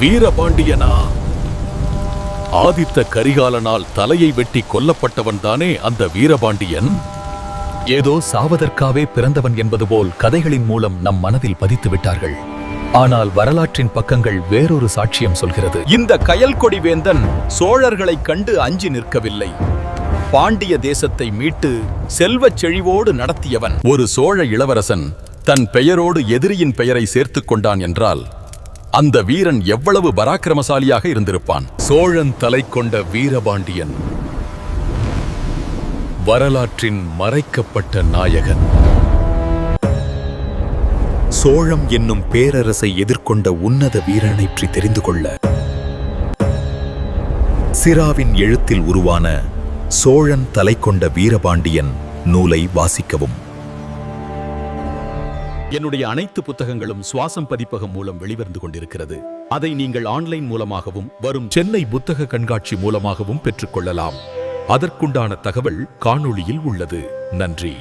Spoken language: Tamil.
வீரபாண்டியனா? ஆதித்த கரிகாலனால் தலையை வெட்டி கொல்லப்பட்டவன் தானே அந்த வீரபாண்டியன்? ஏதோ சாவதற்காவே பிறந்தவன் என்பது போல் கதைகளின் மூலம் நம் மனதில் பதித்து விட்டார்கள். ஆனால் வரலாற்றின் பக்கங்கள் வேறொரு சாட்சியம் சொல்கிறது. இந்த கயல்கொடி வேந்தன் சோழர்களைக் கண்டு அஞ்சி நிற்கவில்லை. பாண்டிய தேசத்தை மீட்டு செல்வச் செழிவோடு நடத்தியவன். ஒரு சோழ இளவரசன் தன் பெயரோடு எதிரியின் பெயரை சேர்த்துக் கொண்டான் என்றால் அந்த வீரன் எவ்வளவு பராக்கிரமசாலியாக இருந்திருப்பான்? சோழன் தலை கொண்ட வீரபாண்டியன். வரலாற்றின் மறைக்கப்பட்ட நாயகன். சோழம் என்னும் பேரரசை எதிர்கொண்ட உன்னத வீரனை பற்றி தெரிந்து கொள்ள. சிராவின் எழுத்தில் உருவான சோழன் தலை கொண்ட வீரபாண்டியன் நூலை வாசிக்கவும். என்னுடைய அனைத்து புத்தகங்களும் சுவாசம் பதிப்பகம் மூலம் வெளிவந்து கொண்டிருக்கிறது. அதை நீங்கள் ஆன்லைன் மூலமாகவும் வரும் சென்னை புத்தக கண்காட்சி மூலமாகவும் பெற்றுக்கொள்ளலாம் அதற்குண்டான தகவல் காணொளியில் உள்ளது. நன்றி.